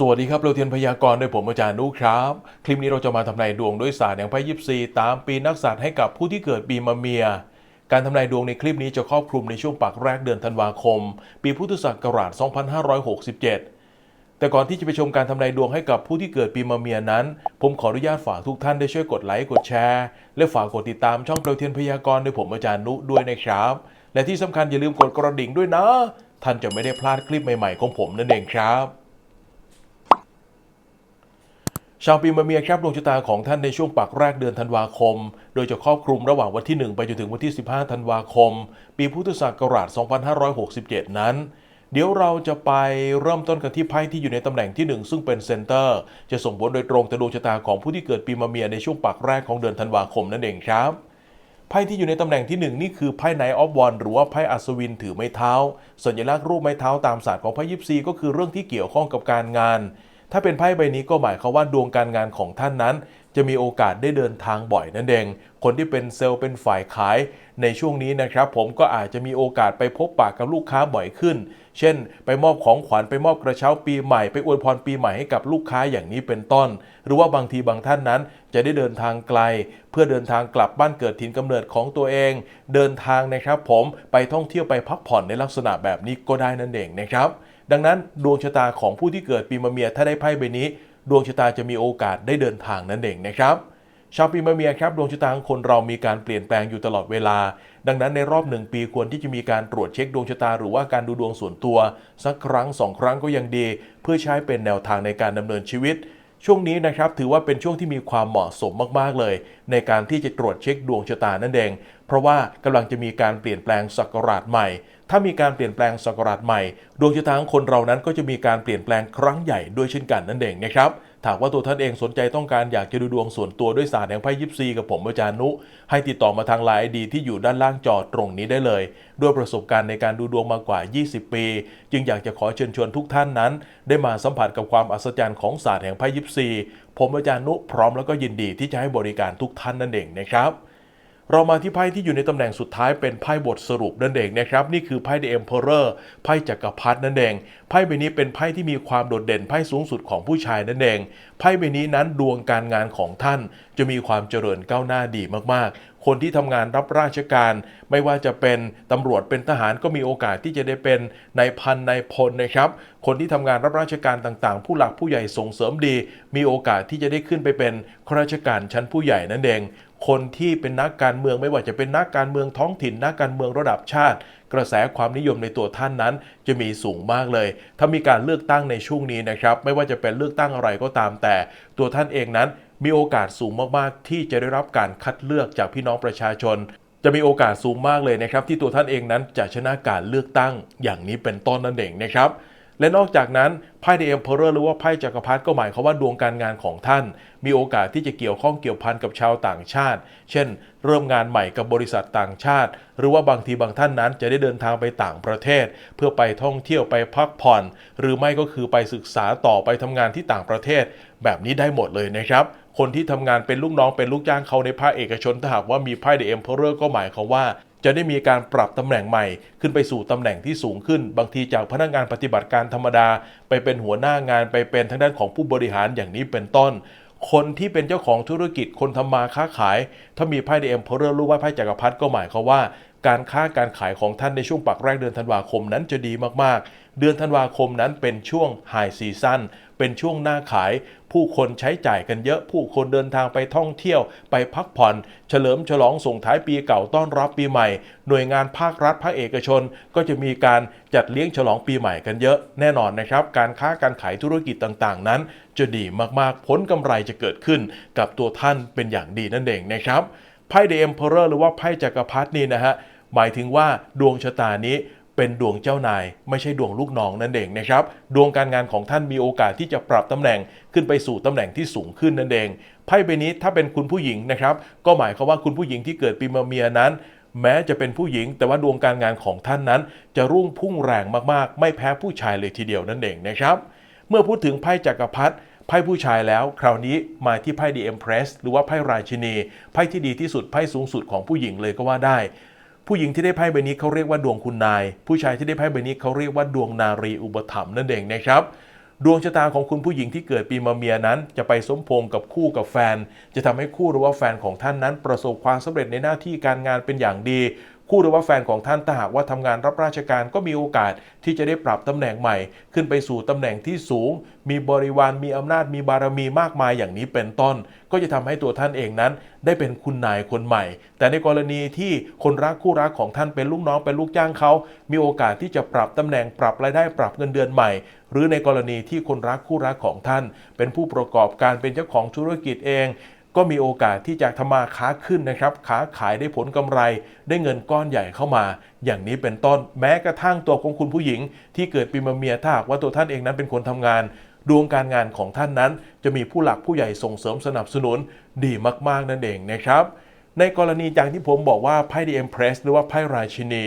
สวัสดีครับเราเทียนพยากรณ์โดยผมอาจารย์นุครับ คลิปนี้เราจะมาทำนายดวงด้วยศาสตร์แห่งไพ่ยิปซีตามปีนักษัตริย์ให้กับผู้ที่เกิดปีมะเมีย การทำนายดวงในคลิปนี้จะครอบคลุมในช่วงปักแรกเดือนธันวาคม ปีพุทธศักราช 2567 แต่ก่อนที่จะไปชมการทำนายดวงให้กับผู้ที่เกิดปีมะเมียนั้น ผมขออนุญาตฝากทุกท่านได้ช่วยกดไลค์กดแชร์ และฝากกดติดตามช่องเราเทียนพยากรณ์โดยผมอาจารย์นุด้วยนะครับ และที่สำคัญอย่าลืมกดกระดิ่งด้วยนะ ท่านจะไม่ได้พลาดคลิปใหม่ๆของผมนั่นเองครับ ชาวปีมะเมียครับดวงชะตาของท่านในช่วงปักแรกเดือนธันวาคม โดยจะครอบคลุมระหว่างวันที่ 1 ไปจนถึงวันที่ 15 ธันวาคม ปีพุทธศักราช 2567 นั้น เดี๋ยวเราจะไปเริ่มต้นกันที่ไพ่ที่อยู่ในตำแหน่งที่ 1 ซึ่งเป็นเซนเตอร์ จะส่งผลโดยตรงต่อดวงชะตาของผู้ที่เกิดปีมะเมียในช่วงปักแรกของเดือนธันวาคมนั่นเองครับไพ่ที่อยู่ในตำแหน่งที่ 1 นี่คือไพ่ไนออฟวันหรือว่าไพ่อัศวินถือไม้เท้า สัญลักษณ์รูปไม้เท้าตามศาสตร์ของไพ่ยิปซีก็คือเรื่องที่เกี่ยวข้องกับการงาน ถ้าเป็นไพ่ใบนี้ก็หมายความว่าดวงการงานของท่านนั้น จะมีโอกาสได้เดินทางบ่อยนั่นเอง คนที่เป็นเซลล์เป็นฝ่ายขายในช่วงนี้นะครับ ผมก็อาจจะมีโอกาสไปพบปากกับลูกค้าบ่อยขึ้น เช่น ไปมอบของขวัญไปมอบกระเช้าปีใหม่ไปอวยพรปีใหม่ให้กับลูกค้าอย่างนี้เป็นต้น หรือว่าบางทีบางท่านนั้น จะได้เดินทางไกล เพื่อเดินทางกลับบ้านเกิดถิ่นกำเนิดของตัวเอง เดินทางนะครับ ผมไปท่องเที่ยวไปพักผ่อนในลักษณะแบบนี้ก็ได้นั่นเองนะครับ ดังนั้นดวงชะตาของผู้ที่เกิดปีมะเมียถ้าได้ไพ่ใบนี้ ดวงชะตาจะมีโอกาสได้เดินทางนั่นเองนะครับชาวปีมะเมียครับดวงชะตาของคนเรามีการเปลี่ยนแปลงอยู่ตลอดเวลา ดังนั้นในรอบหนึ่งปีควรที่จะมีการตรวจเช็คดวงชะตาหรือว่าการดูดวงส่วนตัว สักครั้งสองครั้งก็ยังดี เพื่อใช้เป็นแนวทางในการดำเนินชีวิต ช่วงนี้นะครับถือว่าเป็นช่วงที่มีความเหมาะสมมากๆเลย ในการที่จะตรวจเช็คดวงชะตานั่นเอง เพราะว่ากำลังจะมีการเปลี่ยนแปลงศักราชใหม่ ถ้ามีการเปลี่ยนแปลงศักราชใหม่ ดวงชะตาของคนเรานั้นก็จะมีการเปลี่ยนแปลงครั้งใหญ่ด้วยเช่นกันนั่นเองนะครับถามว่าตัวท่านเองสนใจต้องการอยากจะดูดวงส่วนตัวด้วยศาสตร์แห่งไพ่ยิปซีกับผมอาจารย์นุ ให้ติดต่อมาทางไลน์ดีที่อยู่ด้านล่างจอตรงนี้ได้เลย ด้วยประสบการณ์ในการดูดวงมากว่า 20 ปี จึงอยากจะขอเชิญชวนทุกท่านนั้น ได้มาสัมผัสกับความอัศจรรย์ของศาสตร์แห่งไพ่ยิปซี ผมอาจารย์นุพร้อมแล้วก็ยินดีที่จะให้บริการทุกท่านนั่นเองนะครับ เรามาที่ไพ่ที่อยู่ในตำแหน่งสุดท้ายเป็นไพ่บทสรุปนั่นเองนะครับนี่คือไพ่ The Emperor ไพ่จักรพรรดินั่นเองไพ่ใบนี้เป็นไพ่ที่มีความโดดเด่นไพ่สูงสุดของผู้ชายนั่นเองไพ่ใบนี้นั้นดวงการงานของท่าน จะมีความเจริญก้าวหน้าดีมากๆ คนที่ทำงานรับราชการ ไม่ว่าจะเป็นตำรวจเป็นทหารก็มีโอกาสที่จะได้เป็นนายพันนายพลนะครับคนที่ทำงานรับราชการต่างๆ ผู้หลักผู้ใหญ่ส่งเสริมดี มีโอกาสที่จะได้ขึ้นไปเป็นข้าราชการชั้นผู้ใหญ่นั่นเอง คนที่เป็นนักการเมืองไม่ว่าจะเป็นนักการเมืองท้องถิ่นนักการเมืองระดับชาติ กระแสความนิยมในตัวท่านนั้น จะมีสูงมากเลย ถ้ามีการเลือกตั้งในช่วงนี้นะครับ ไม่ว่าจะเป็นเลือกตั้งอะไรก็ตามแต่ ตัวท่านเองนั้น มีโอกาสสูงมากๆ ที่จะได้รับการคัดเลือกจากพี่น้องประชาชนจะมีโอกาสสูงมากเลยนะครับ ที่ตัวท่านเองนั้นจะชนะการเลือกตั้งอย่างนี้เป็นต้นนั่นเองนะครับ และนอกจากนั้นไพ่เดเอ็มเพอเรอร์หรือว่าไพ่จักรพรรดิก็หมายความว่าดวงการงานของท่าน มีโอกาสที่จะเกี่ยวข้องเกี่ยวพันกับชาวต่างชาติ เช่น เริ่มงานใหม่กับบริษัทต่างชาติ หรือว่าบางทีบางท่านนั้นจะได้เดินทางไปต่างประเทศ เพื่อไปท่องเที่ยวไปพักผ่อน หรือไม่ก็คือไปศึกษาต่อไปทำงานที่ต่างประเทศ แบบนี้ได้หมดเลยนะครับคนที่ทำงานเป็นลูกน้องเป็นลูกจ้างเขาในภาคเอกชนถ้าหากว่ามีไพ่เดเอ็มเพอเรอร์ก็หมายความว่า จะได้มีการปรับตำแหน่งใหม่ ขึ้นไปสู่ตำแหน่งที่สูงขึ้น บางทีจากพนักงานปฏิบัติการธรรมดา ไปเป็นหัวหน้างานไปเป็นทางด้านของผู้บริหารอย่างนี้เป็นต้น คนที่เป็นเจ้าของธุรกิจคนทำมาค้าขาย ถ้ามีไพ่เดเอ็มเพอเรอร์รู้ว่าไพ่จักรพรรดิก็หมายความว่าการค้าการขายของท่านในช่วงปักแรกเดือนธันวาคมนั้นจะดีมากๆ เดือนธันวาคมนั้นเป็นช่วงไฮซีซั่น เป็นช่วงหน้าขาย ผู้คนใช้จ่ายกันเยอะ ผู้คนเดินทางไปท่องเที่ยว ไปพักผ่อน เฉลิมฉลองส่งท้ายปีเก่าต้อนรับปีใหม่ หน่วยงานภาครัฐภาคเอกชน ก็จะมีการจัดเลี้ยงฉลองปีใหม่กันเยอะ แน่นอนนะครับ การค้าการขายธุรกิจต่างๆ นั้น จะดีมากๆ ผลกำไรจะเกิดขึ้น กับตัวท่านเป็นอย่างดีนั่นเองนะครับไพ่เดเอ็มเพอเรอร์หรือว่าไพ่จักรพรรดินี่นะฮะหมายถึงว่าดวงชะตานี้ เป็นดวงเจ้านาย ไม่ใช่ดวงลูกน้องนั่นเองนะครับ ดวงการงานของท่านมีโอกาสที่จะปรับตำแหน่งขึ้นไปสู่ตำแหน่งที่สูงขึ้นนั่นเองไพ่ใบนี้ถ้าเป็นคุณผู้หญิงนะครับ ก็หมายความว่าคุณผู้หญิงที่เกิดปีมะเมียนั้น แม้จะเป็นผู้หญิง แต่ว่าดวงการงานของท่านนั้น จะรุ่งพุ่งแรงมากๆ ไม่แพ้ผู้ชายเลยทีเดียวนั่นเองนะครับ เมื่อพูดถึงไพ่จักรพรรดิไพ่ผู้ชายแล้ว คราวนี้มาที่ไพ่ The Empress หรือว่าไพ่ราชินี ไพ่ที่ดีที่สุดไพ่สูงสุดของผู้หญิงเลยก็ว่าได้ ผู้หญิงที่ได้ไพ่ใบนี้เขาเรียกว่าดวงคุณนาย ผู้ชายที่ได้ไพ่ใบนี้เขาเรียกว่าดวงนารีอุปถัมภ์นั่นเองนะครับดวงชะตาของคุณผู้หญิงที่เกิดปีมะเมียนั้น จะไปสมพงกับคู่กับแฟน จะทำให้คู่หรือว่าแฟนของท่านนั้นประสบความสำเร็จในหน้าที่การงานเป็นอย่างดี คู่หรือว่าแฟนของท่านถ้าหากว่าทำงานรับราชการก็มีโอกาสที่จะได้ปรับตำแหน่งใหม่ ขึ้นไปสู่ตำแหน่งที่สูง มีบริวารมีอำนาจมีบารมีมากมายอย่างนี้เป็นต้น ก็จะทำให้ตัวท่านเองนั้น ได้เป็นคุณนายคนใหม่ แต่ในกรณีที่คนรักคู่รักของท่านเป็นลูกน้องเป็นลูกจ้างเขา มีโอกาสที่จะปรับตำแหน่งปรับรายได้ปรับเงินเดือนใหม่ หรือในกรณีที่คนรักคู่รักของท่าน เป็นผู้ประกอบการเป็นเจ้าของธุรกิจเอง ก็มีโอกาสที่จะทำมาค้าขึ้นนะครับค้าขายได้ผลกำไร ได้เงินก้อนใหญ่เข้ามา อย่างนี้เป็นต้นแม้กระทั่งตัวของคุณผู้หญิง ที่เกิดปีมะเมียถ้าหากว่าตัวท่านเองนั้นเป็นคนทำงานดวงการงานของท่านนั้น จะมีผู้หลักผู้ใหญ่ส่งเสริมสนับสนุนดีมากๆนั่นเองนะครับ ในกรณีอย่างที่ผมบอกว่าไพ่ดีเอ็มเพรสหรือว่าไพ่ราชินี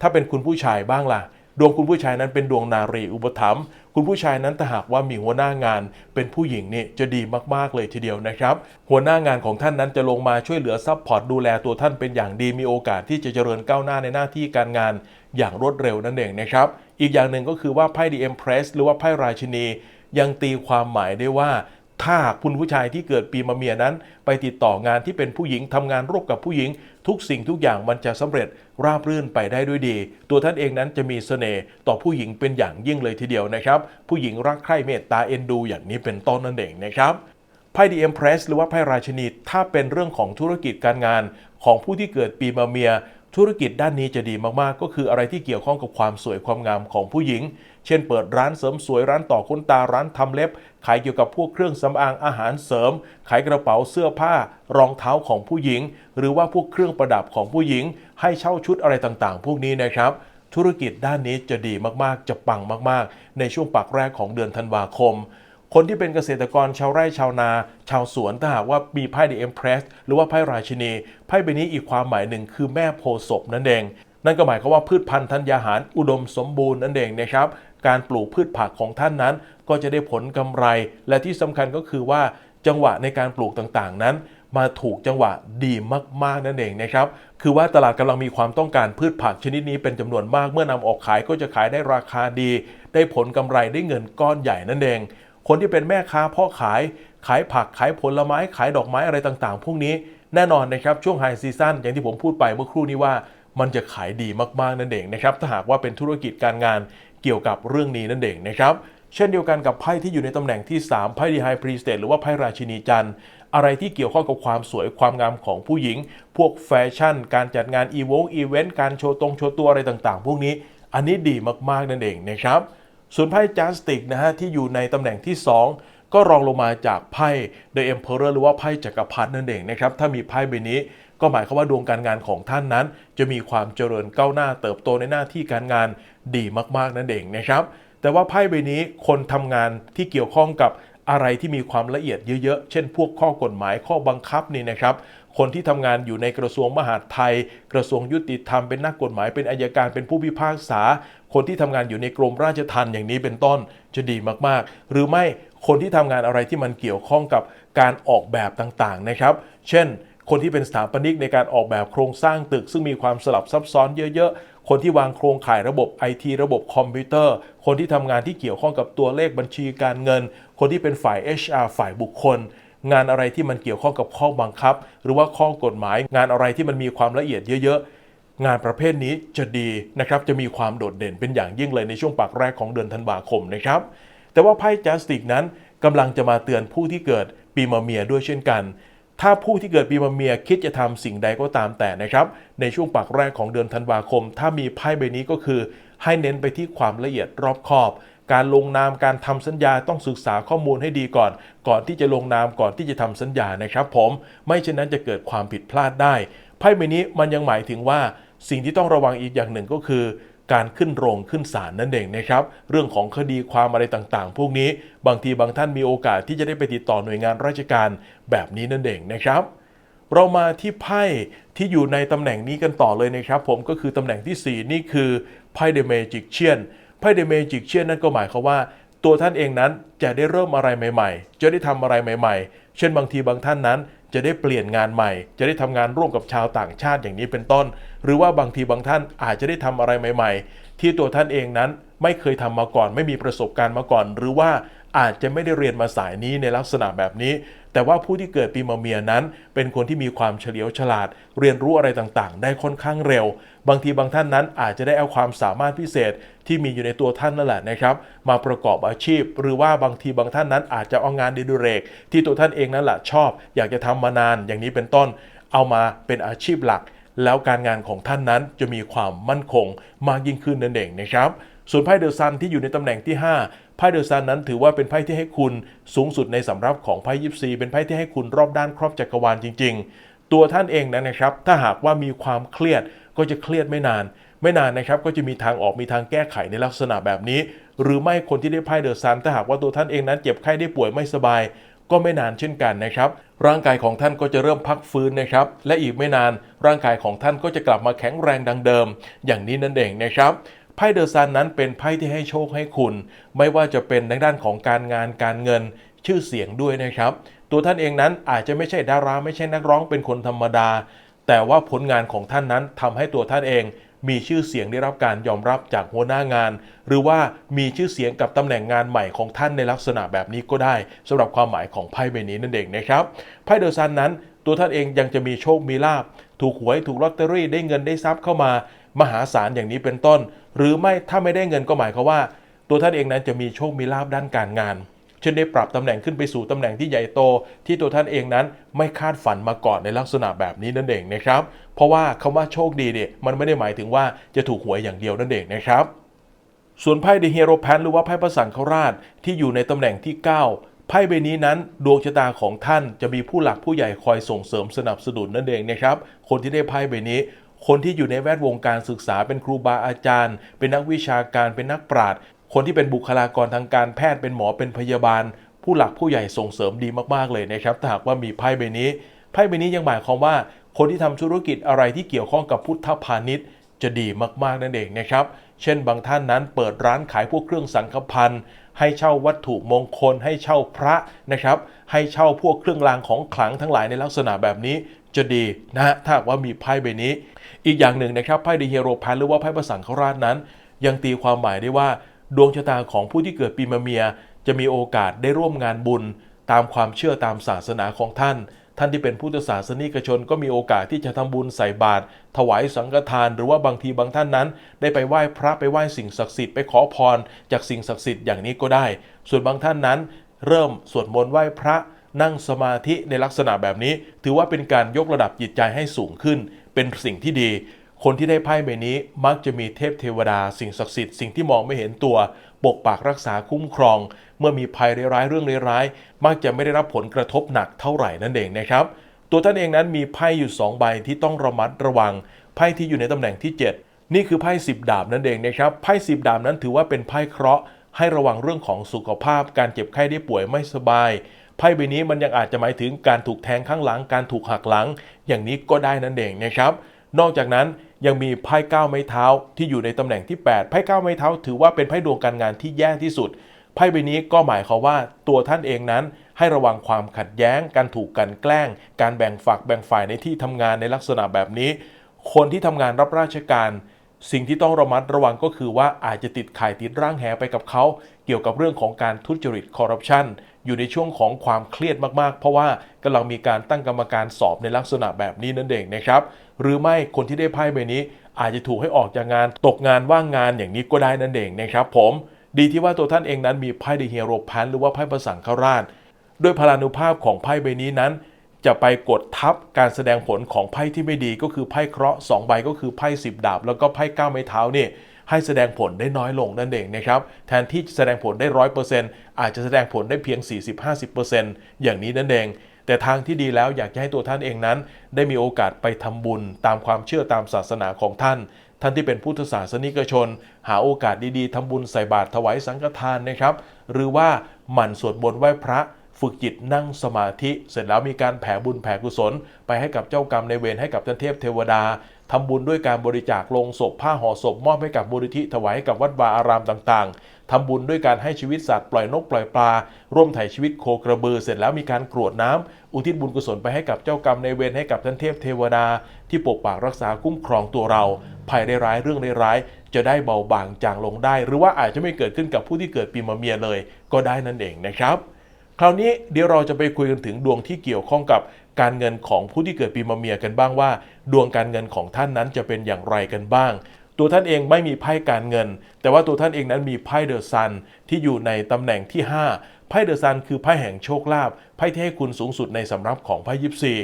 ถ้าเป็นคุณผู้ชายบ้างล่ะ ดวงคุณผู้ชายนั้นเป็นดวงนารีอุปถัมภ์ คุณผู้ชายนั้นถ้าหากว่ามีหัวหน้างานเป็นผู้หญิงนี่จะดีมากๆเลยทีเดียวนะครับ หัวหน้างานของท่านนั้นจะลงมาช่วยเหลือซัพพอร์ตดูแลตัวท่านเป็นอย่างดีมีโอกาสที่จะเจริญก้าวหน้าในหน้าที่การงานอย่างรวดเร็วนั่นเองนะครับ อีกอย่างหนึ่งก็คือว่าไพ่ดีเอ็มเพรสหรือว่าไพ่ราชินี ยังตีความหมายได้ว่าถ้าคุณผู้ชายที่เกิดปีมะเมียนั้น ไปติดต่องานที่เป็นผู้หญิงทำงานร่วมกับผู้หญิง ทุกสิ่งทุกอย่างมันจะสำเร็จราบรื่นไปได้ด้วยดี ตัวท่านเองนั้นจะมีเสน่ห์ต่อผู้หญิงเป็นอย่างยิ่งเลยทีเดียวนะครับ ผู้หญิงรักใคร่เมตตาเอ็นดูอย่างนี้เป็นต้นนั่นเองนะครับไพ่ดีเอ็มเพรสหรือว่าไพ่ราชินีถ้าเป็นเรื่องของธุรกิจการงานของผู้ที่เกิดปีมะเมีย ธุรกิจด้านนี้จะดีมากๆ ก็คืออะไรที่เกี่ยวข้องกับความสวยความงามของผู้หญิง เช่น เปิดร้านเสริมสวยร้านต่อขนตาร้านทำเล็บ ขายเกี่ยวกับพวกเครื่องสำอางอาหารเสริม ขายกระเป๋าเสื้อผ้า รองเท้าของผู้หญิง หรือว่าพวกเครื่องประดับของผู้หญิง ให้เช่าชุดอะไรต่างๆ พวกนี้นะครับ ธุรกิจด้านนี้จะดีมากๆ จะปังมากๆ ในช่วงปักแรกของเดือนธันวาคม คนที่เป็นเกษตรกรชาวไร่ชาวนา ชาวสวนถ้าหากว่ามีไพ่ The Empress หรือว่าไพ่ราชินี ไพ่ใบนี้อีกความหมายหนึ่งคือแม่โพศพนั่นเอง นั่นก็หมายความว่าพืชพันธุ์ธัญญาหารอุดมสมบูรณ์นั่นเองนะครับการปลูกพืชผักของท่านนั้น ก็จะได้ผลกำไร และที่สำคัญก็คือว่าจังหวะในการปลูกต่างๆนั้น มาถูกจังหวะดีมากๆนั่นเองนะครับคือว่าตลาดกำลังมีความต้องการพืชผักชนิดนี้เป็นจำนวนมากเมื่อนำออกขายก็จะขายได้ราคาดี ได้ผลกำไรได้เงินก้อนใหญ่นั่นเอง คนที่เป็นแม่ค้าพ่อขาย ขายผักขายผลไม้ขายดอกไม้อะไรต่างๆ พวกนี้แน่นอนนะครับช่วงไฮซีซั่นอย่างที่ผมพูดไปเมื่อครู่นี้ว่า มันจะขายดีมากๆนั่นเองนะครับถ้าหากว่าเป็นธุรกิจการงานเกี่ยวกับเรื่องนี้นั่นเองนะครับเช่นเดียวกันกับไพ่ที่อยู่ในตำแหน่งที่ 3 ไพ่ดีไฮพรีสเตทหรือว่าไพ่ราชินีจันทร์อะไรที่เกี่ยวข้องกับความสวยความงามของผู้หญิง พวกแฟชั่น การจัดงานอีวงอีเวนต์การโชว์ตรงโชว์ตัวอะไรต่างๆ พวกนี้ อันนี้ดีมากๆนั่นเองนะครับ ส่วนไพ่จัสติกนะฮะที่อยู่ในตำแหน่งที่ 2 ก็รองลงมาจากไพ่ The Emperor หรือว่าไพ่จักรพรรดินั่นเองนะครับถ้ามีไพ่ใบนี้ก็หมายความว่าดวงการงานของท่านนั้น จะมีความเจริญก้าวหน้าเติบโตในหน้าที่การงานดีมากๆนั่นเองนะครับแต่ว่าไพ่ใบนี้คนทำงานที่เกี่ยวข้องกับอะไรที่มีความละเอียดเยอะๆ เช่นพวกข้อกฎหมายข้อบังคับนี่นะครับ คนที่ทำงานอยู่ในกระทรวงมหาดไทย กระทรวงยุติธรรมเป็นนักกฎหมายเป็นอายการเป็นผู้พิพากษา คนที่ทำงานอยู่ในกรมราชทัณฑ์อย่างนี้เป็นต้นจะดีมากๆ หรือไม่คนที่ทำงานอะไรที่มันเกี่ยวข้องกับการออกแบบต่างๆนะครับ เช่น คนที่เป็นสถาปนิกในการออกแบบโครงสร้างตึก ซึ่งมีความสลับซับซ้อนเยอะๆ คนที่วางโครงข่ายระบบ IT ระบบคอมพิวเตอร์ คนที่ทำงานที่เกี่ยวข้องกับตัวเลขบัญชีการเงิน คนที่เป็นฝ่าย HR ฝ่ายบุคคล งานอะไรที่มันเกี่ยวข้องกับข้อบังคับ หรือว่าข้อกฎหมาย งานอะไรที่มันมีความละเอียดเยอะๆ งานประเภทนี้จะดีนะครับจะมีความโดดเด่นเป็นอย่างยิ่งเลยในช่วงปากแรกของเดือนธันวาคมนะครับแต่ว่าไพ่จัสติกนั้นกำลังจะมาเตือนผู้ที่เกิดปีมะเมียด้วยเช่นกัน ถ้าผู้ที่เกิดปีมะเมียคิดจะทำสิ่งใดก็ตามแต่นะครับ ในช่วงปากแรกของเดือนธันวาคม ถ้ามีไพ่ใบนี้ก็คือ ให้เน้นไปที่ความละเอียดรอบคอบ การลงนามการทำสัญญาต้องศึกษาข้อมูลให้ดีก่อน ก่อนที่จะลงนามก่อนที่จะทำสัญญานะครับผมไม่เช่นนั้นจะเกิดความผิดพลาดได้ไพ่ใบนี้มันยังหมายถึงว่า สิ่งที่ต้องระวังอีกอย่างหนึ่งก็คือการขึ้นโรงขึ้นศาลนั่นเองนะครับ เรื่องของคดีความอะไรต่างๆ พวกนี้ บางทีบางท่านมีโอกาสที่จะได้ไปติดต่อหน่วยงานราชการแบบนี้นั่นเองนะครับ เรามาที่ไพ่ที่อยู่ในตำแหน่งนี้กันต่อเลยนะครับ ผมก็คือตำแหน่งที่ 4 นี่คือไพ่เดเมจิกเชียน พ่เดเมจิกเชียนนั่นก็หมายความว่า ตัวท่านเองนั้นจะได้เริ่มอะไรใหม่ ๆ จะได้ทำอะไรใหม่ ๆ เช่นบางทีบางท่านนั้นจะได้เปลี่ยนงานใหม่ จะได้ทำงานร่วมกับชาวต่างชาติอย่างนี้เป็นต้น หรือว่าบางทีบางท่านอาจจะได้ทำอะไรใหม่ ๆ ที่ตัวท่านเองนั้นไม่เคยทำมาก่อน ไม่มีประสบการณ์มาก่อน หรือว่า อาจจะไม่ได้เรียนมาสายนี้ในลักษณะแบบนี้ แต่ว่าผู้ที่เกิดปีมะเมียนั้น เป็นคนที่มีความเฉลียวฉลาด เรียนรู้อะไรต่างๆ ได้ค่อนข้างเร็ว บางทีบางท่านนั้นอาจจะได้เอาความสามารถพิเศษที่มีอยู่ในตัวท่านนั่นแหละนะครับ มาประกอบอาชีพ หรือว่าบางทีบางท่านนั้นอาจจะเอางานเดดูเรก ที่ตัวท่านเองนั่นแหละชอบ อยากจะทำมานานอย่างนี้เป็นต้น เอามาเป็นอาชีพหลัก แล้วการงานของท่านนั้นจะมีความมั่นคงมากยิ่งขึ้นนั่นเองนะครับส่วนไพ่เดอะซันที่อยู่ในตำแหน่งที่ 5 ไพ่เดอะซันนั้นถือว่าเป็นไพ่ที่ให้คุณสูงสุดในสำรับของไพ่ยิปซีเป็นไพ่ที่ให้คุณรอบด้านครอบจักรวาลจริง ๆ ตัวท่านเองนั้นนะครับ ถ้าหากว่ามีความเครียดก็จะเครียดไม่นาน ไม่นานนะครับก็จะมีทางออกมีทางแก้ไขในลักษณะแบบนี้ หรือไม่คนที่ได้ไพ่เดอะซันถ้าหากว่าตัวท่านเองนั้นเจ็บไข้ได้ป่วยไม่สบาย ก็ไม่นานเช่นกันนะครับร่างกายของท่านก็จะเริ่มพักฟื้นนะครับ และอีกไม่นานร่างกายของท่านก็จะกลับมาแข็งแรงดังเดิม อย่างนี้นั่นเองนะครับ ไพ่เดอะซันนั้นเป็นไพ่ที่ให้โชคให้คุณ ไม่ว่าจะเป็นในด้านของการงานการเงินชื่อเสียงด้วยนะครับ ตัวท่านเองนั้นอาจจะไม่ใช่ดาราไม่ใช่นักร้องเป็นคนธรรมดา แต่ว่าผลงานของท่านนั้นทำให้ตัวท่านเองมีชื่อเสียงได้รับการยอมรับจากหัวหน้างาน หรือว่ามีชื่อเสียงกับตำแหน่งงานใหม่ของท่านในลักษณะแบบนี้ก็ได้สำหรับความหมายของไพ่ใบนี้นั่นเองนะครับไพ่เดอะซันนั้น ตัวท่านเองยังจะมีโชคมีลาบถูกหวยถูกลอตเตอรี่ได้เงินได้ทรัพย์เข้ามา มหาศาลอย่างนี้เป็นต้น หรือไม่ถ้าไม่ได้เงินก็หมายความว่า ตัวท่านเองนั้นจะมีโชคมีลาบด้านการงานเช่นได้ปรับตำแหน่งขึ้นไปสู่ตำแหน่งที่ใหญ่โต ที่ตัวท่านเองนั้นไม่คาดฝันมาก่อนในลักษณะแบบนี้นั่นเองนะครับ เพราะว่าคำว่าโชคดีเนี่ยมันไม่ได้หมายถึงว่าจะถูกหวยอย่างเดียวนั่นเองนะครับส่วนไพ่เดเฮโรแพนหรือว่าไพ่พระสังฆราชที่อยู่ในตำแหน่งที่ 9 ไพ่ใบนี้นั้น ดวงชะตาของท่านจะมีผู้หลักผู้ใหญ่คอยส่งเสริมสนับสนุนนั่นเองนะครับ คนที่ได้ไพ่ใบนี้ คนที่อยู่ในแวดวงการศึกษาเป็นครูบาอาจารย์ เป็นนักวิชาการเป็นนักปราชญ์คนที่เป็นบุคลากรทางการแพทย์เป็นหมอเป็นพยาบาล ผู้หลักผู้ใหญ่ส่งเสริมดีมากๆเลยนะครับถ้าหากว่ามีไพ่ใบนี้ไพ่ใบนี้ยังหมายความว่า คนที่ทำธุรกิจอะไรที่เกี่ยวข้องกับพุทธพาณิชย์ จะดีมากๆนั่นเองนะครับเช่น บางท่านนั้นเปิดร้านขายพวกเครื่องสังฆพันธ์ให้เช่าวัตถุมงคล ให้เช่าพระนะครับ ให้เช่าพวกเครื่องรางของขลังทั้งหลายในลักษณะแบบนี้ จะดีนะฮะถ้าว่ามีไพ่ใบนี้ อีกอย่างหนึ่งนะครับไพ่ดีเฮโรพันหรือว่าไพ่ประสังฆราชนั้น ยังตีความหมายได้ว่า ดวงชะตาของผู้ที่เกิดปีมะเมีย จะมีโอกาสได้ร่วมงานบุญ ตามความเชื่อตามศาสนาของท่าน ท่านที่เป็นพุทธศาสนิกชนก็มีโอกาสที่จะทำบุญใส่บาตรถวายสังฆทาน หรือว่าบางทีบางท่านนั้น ได้ไปไหว้พระไปไหว้สิ่งศักดิ์สิทธิ์ไปขอพร จากสิ่งศักดิ์สิทธิ์อย่างนี้ก็ได้ ส่วนบางท่านนั้น เริ่มสวดมนต์ไหว้พระ นั่งสมาธิในลักษณะแบบนี้ ถือว่าเป็นการยกระดับจิตใจให้สูงขึ้น เป็นสิ่งที่ดี คนที่ได้ไพ่ใบนี้มักจะมีเทพเทวดา สิ่งศักดิ์สิทธิ์สิ่งที่มองไม่เห็นตัวปกปักรักษาคุ้มครอง เมื่อมีภัยร้ายเรื่องร้ายๆมักจะไม่ได้รับผลกระทบหนักเท่าไหร่นั่นเองนะครับตัวท่านเองนั้นมีไพ่อยู่ 2 ใบที่ต้องระมัดระวัง ไพ่ที่อยู่ในตำแหน่งที่ 7 นี่คือไพ่สิบดาบนั่นเองนะครับไพ่สิบดาบนั้นถือว่าเป็นไพ่เคราะห์ให้ระวังเรื่องของสุขภาพ การเจ็บไข้ได้ป่วยไม่สบาย ไพ่ใบนี้มันยังอาจจะหมายถึงการถูกแทงข้างหลัง การถูกหักหลัง อย่างนี้ก็ได้นั่นเองนะครับ นอกจากนั้นยังมีไพ่ก้าวไม้เท้าที่อยู่ในตำแหน่งที่ 8 ไพ่ก้าวไม้เท้า ถือว่าเป็นไพ่ดวงการงานที่แย่ที่สุด ไพ่ใบนี้ก็หมายความว่าตัวท่านเองนั้นให้ระวังความขัดแย้ง การถูกกันแกล้ง การแบ่งฝักแบ่งฝ่ายในที่ทำงานในลักษณะแบบนี้ คนที่ทำงานรับราชการ สิ่งที่ต้องระมัดระวังก็คือว่าอาจจะติดไข่ติดร่างแหไปกับเขา เกี่ยวกับเรื่องของการทุจริตคอร์รัปชันอยู่ในช่วงของความเครียดมากๆ เพราะว่ากำลังมีการตั้งกรรมการสอบในลักษณะแบบนี้นั่นเองนะครับ หรือไม่คนที่ได้ไพ่ใบนี้ อาจจะถูกให้ออกจากงานตกงานว่างงานอย่างนี้ก็ได้นั่นเองนะครับผมดีที่ว่าตัวท่านเองนั้นมีไพ่ดีเฮโรพันหรือว่าไพ่ประสังฆราชด้วยพลานุภาพของไพ่ใบนี้นั้น จะไปกดทับการแสดงผลของไพ่ที่ไม่ดีก็คือไพ่เคราะห์2ใบก็คือไพ่สิบดาบแล้วก็ไพ่เก้าไม้เท้าเนี่ย ให้แสดงผลได้น้อยลงนั่นเองนะครับแทนที่จะแสดงผลได้ร้อยเปอร์เซ็นต์อาจจะแสดงผลได้เพียง 40-50%อย่างนี้นั่นเองแต่ทางที่ดีแล้วอยากจะให้ตัวท่านเองนั้น ได้มีโอกาสไปทำบุญตามความเชื่อตามศาสนาของท่าน ท่านที่เป็นพุทธศาสนิกชน หาโอกาสดีๆทำบุญใส่บาตรถวายสังฆทานนะครับ หรือว่าหมั่นสวดมนต์ไหว้พระฝึกจิตนั่งสมาธิ เสร็จแล้วมีการแผ่บุญแผ่กุศล ไปให้กับเจ้ากรรมในเวรให้กับท่านเทพเทวดา ทำบุญด้วยการบริจาคลงศพผ้าห่อศพมอบให้กับมูลนิธิถวายให้กับวัดวาอารามต่างๆทำบุญด้วยการให้ชีวิตสัตว์ปล่อยนกปล่อยปลา ร่วมไถ่ชีวิตโคกระบือเสร็จแล้วมีการกรวดน้ำอุทิศบุญกุศลไปให้กับเจ้ากรรมในเวรให้กับท่านเทพเทวดา ที่ปกปักรักษาคุ้มครองตัวเรา ภัยร้ายเรื่องร้ายจะได้เบาบางจางลงได้ หรือว่าอาจจะไม่เกิดขึ้นกับผู้ที่เกิดปีมะเมียเลย ก็ได้นั่นเองนะครับ คราวนี้เดี๋ยวเราจะไปคุยกันถึงดวงที่เกี่ยวข้องกับ การเงินของผู้ที่เกิดปีมะเมียกันบ้างว่า ดวงการเงินของท่านนั้นจะเป็นอย่างไรกันบ้าง ตัวท่านเองไม่มีไพ่การเงิน แต่ว่าตัวท่านเองนั้นมีไพ่เดอะซันที่อยู่ในตำแหน่งที่ 5 ไพ่เดอะซันคือไพ่แห่งโชคลาภไพ่ที่ให้คุณสูงสุดในสำรับของไพ่ยิปซี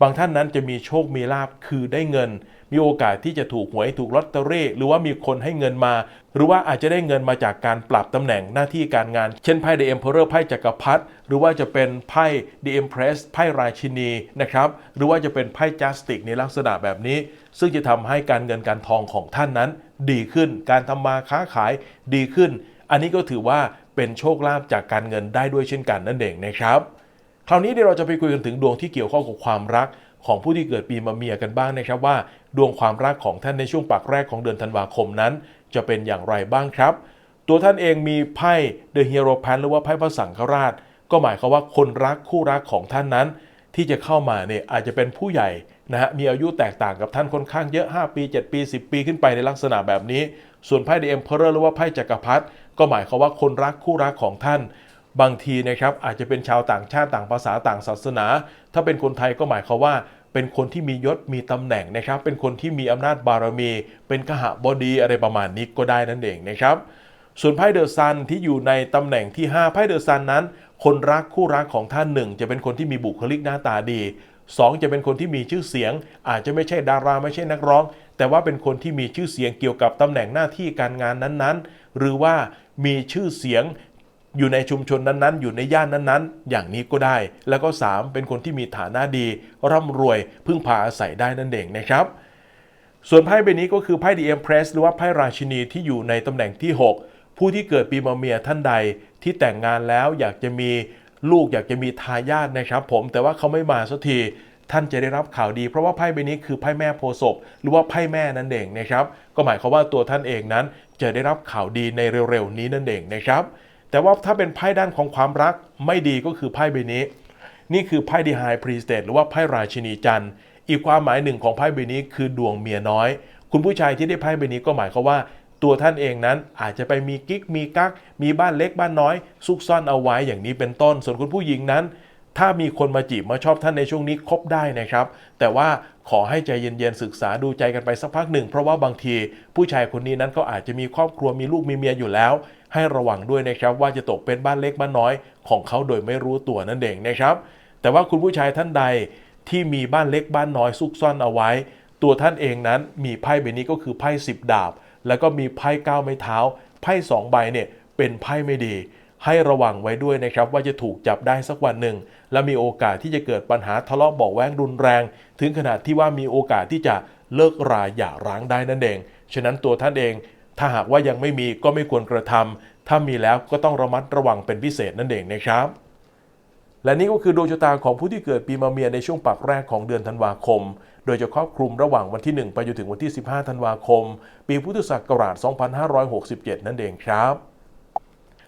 บางท่านนั้นจะมีโชคมีลาภคือได้เงิน มีโอกาสที่จะถูกหวยถูกลอตเตอรี่หรือว่ามีคนให้เงินมา หรือว่าอาจจะได้เงินมาจากการปรับตำแหน่งหน้าที่การงาน เช่นไพ่ The Emperor ไพ่จักรพรรดิหรือว่าจะเป็นไพ่ The Empress ไพ่ราชินีนะครับหรือว่าจะเป็นไพ่ Justic ในลักษณะแบบนี้ ซึ่งจะทำให้การเงินการทองของท่านนั้น ดีขึ้นการทำมาค้าขายดีขึ้น อันนี้ก็ถือว่าเป็นโชคลาภจากการเงินได้ด้วยเช่นกันนั่นเองนะครับคราวนี้เดี๋ยวเราจะไปคุยกันถึงดวงที่เกี่ยวข้องกับความรัก ของผู้ที่เกิดปีมะเมียกันบ้างนะครับว่า ดวงความรักของท่านในช่วงปากแรกของเดือนธันวาคมนั้น จะเป็นอย่างไรบ้างครับ ตัวท่านเองมีไพ่ The Hero Pan หรือว่าไพ่พระสังฆราช ก็หมายความว่าคนรักคู่รักของท่านนั้น ที่จะเข้ามาเนี่ยอาจจะเป็นผู้ใหญ่นะฮะมีอายุแตกต่างกับท่านค่อนข้างเยอะ 5 ปี 7 ปี 10 ปีขึ้นไปในลักษณะแบบนี้ ส่วนไพ่ The Emperor หรือว่าไพ่จักรพรรดิก็หมายความว่าคนรักคู่รักของท่าน บางทีนะครับอาจจะเป็นชาวต่างชาติต่างภาษาต่างศาสนา ถ้าเป็นคนไทยก็หมายความว่า เป็นคนที่มียศมีตำแหน่งนะครับ เป็นคนที่มีอำนาจบารมี เป็นขหบดีอะไรประมาณนี้ก็ได้นั่นเองนะครับส่วนไพ่เดอะซันที่อยู่ในตำแหน่งที่ 5ไพ่เดอะซันนั้น คนรักคู่รักของท่านหนึ่งจะเป็นคนที่มีบุคลิกหน้าตาดี2จะเป็นคนที่มีชื่อเสียง อาจจะไม่ใช่ดาราไม่ใช่นักร้อง แต่ว่าเป็นคนที่มีชื่อเสียงเกี่ยวกับตำแหน่งหน้าที่การงานนั้นๆ หรือว่ามีชื่อเสียง อยู่ในชุมชนนั้นๆ อยู่ในย่านนั้นๆ อย่างนี้ก็ได้ แล้วก็ 3 เป็นคนที่มีฐานะดี ร่ำรวยพึ่งพาอาศัยได้นั่นเองนะครับ ส่วนไพ่ใบนี้ก็คือไพ่ The Empress หรือว่าไพ่ราชินีที่อยู่ในตำแหน่งที่ 6 ผู้ที่เกิดปีมะเมียท่านใดที่แต่งงานแล้วอยากจะมีลูกอยากจะมีทายาทนะครับ ผมแต่ว่าเขาไม่มาสักทีท่านจะได้รับข่าวดี เพราะว่าไพ่ใบนี้คือไพ่แม่โพศพหรือว่าไพ่แม่นั่นเองนะครับ ก็หมายความว่าตัวท่านเองนั้นจะได้รับข่าวดีในเร็วๆนี้นั่นเองนะครับ แต่ว่าถ้าเป็นไพ่ด้านของความรักไม่ดีก็คือไพ่ใบนี้ นี่คือไพ่ดีไฮพรีสเตทหรือว่าไพ่ราชินีจันทร์อีกความหมายหนึ่งของไพ่ใบนี้คือดวงเมียน้อย คุณผู้ชายที่ได้ไพ่ใบนี้ก็หมายความว่า ตัวท่านเองนั้นอาจจะไปมีกิ๊กมีกักมีบ้านเล็กบ้านน้อยซุกซ่อนเอาไว้อย่างนี้เป็นต้น ส่วนคุณผู้หญิงนั้น ถ้ามีคนมาจีบมาชอบท่านในช่วงนี้คบได้นะครับ แต่ว่าขอให้ใจเย็นๆศึกษาดูใจกันไปสักพักหนึ่ง เพราะว่าบางทีผู้ชายคนนี้นั้นก็อาจจะมีครอบครัวมีลูกมีเมียอยู่แล้ว ให้ระวังด้วยนะครับ ว่าจะตกเป็นบ้านเล็กบ้านน้อย ของเขาโดยไม่รู้ตัวนั่นเองนะครับ แต่ว่าคุณผู้ชายท่านใดที่มีบ้านเล็กบ้านน้อยซุกซ่อนเอาไว้ ตัวท่านเองนั้นมีไพ่ใบนี้ก็คือไพ่สิบดาบ แล้วก็มีไพ่เก้าไม้เท้า ไพ่สองใบเนี่ยเป็นไพ่ไม่ดี ให้ระวังไว้ด้วยนะครับว่าจะถูกจับได้สักวันหนึ่ง และมีโอกาสที่จะเกิดปัญหาทะเลาะเบาแว้งรุนแรง ถึงขนาดที่ว่ามีโอกาสที่จะเลิกราหย่าร้างได้นั่นเอง ฉะนั้นตัวท่านเอง ถ้าหากว่ายังไม่มีก็ไม่ควรกระทำถ้ามีแล้วก็ต้องระมัดระวังเป็นพิเศษนั่นเองนะครับและนี่ก็คือดวงชะตาของผู้ที่เกิดปีมะเมียในช่วงปักแรกของเดือนธันวาคม โดยจะครอบคลุมระหว่างวันที่ 1 ไปจนถึงวันที่ 15 ธันวาคม ปีพุทธศักราช 2567 นั่นเองครับ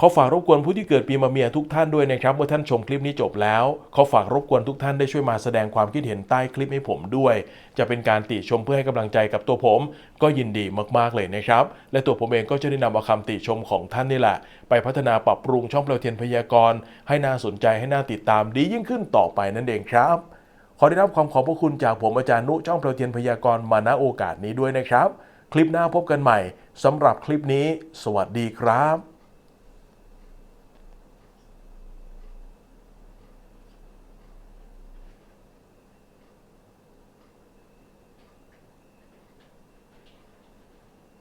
ขอฝากรบกวนผู้ที่เกิดปีมะเมียทุกท่านด้วยนะครับเมื่อท่านชมคลิปนี้จบแล้ว ขอฝากรบกวนทุกท่านได้ช่วยมาแสดงความคิดเห็นใต้คลิปให้ผมด้วย จะเป็นการติชมเพื่อให้กำลังใจกับตัวผม ก็ยินดีมากๆเลยนะครับ และตัวผมเองก็จะได้นำเอาคำติชมของท่านนี่แหละ ไปพัฒนาปรับปรุงช่องเปลวเทียนพยากรณ์ให้น่าสนใจให้น่าติดตามดียิ่งขึ้นต่อไปนั่นเองครับ ขอได้รับความขอบพระคุณจากผมอาจารย์นุช่องเปลวเทียนพยากรณ์มาณโอกาสนี้ด้วยนะครับ คลิปหน้าพบกันใหม่สำหรับคลิปนี้ สวัสดีครับ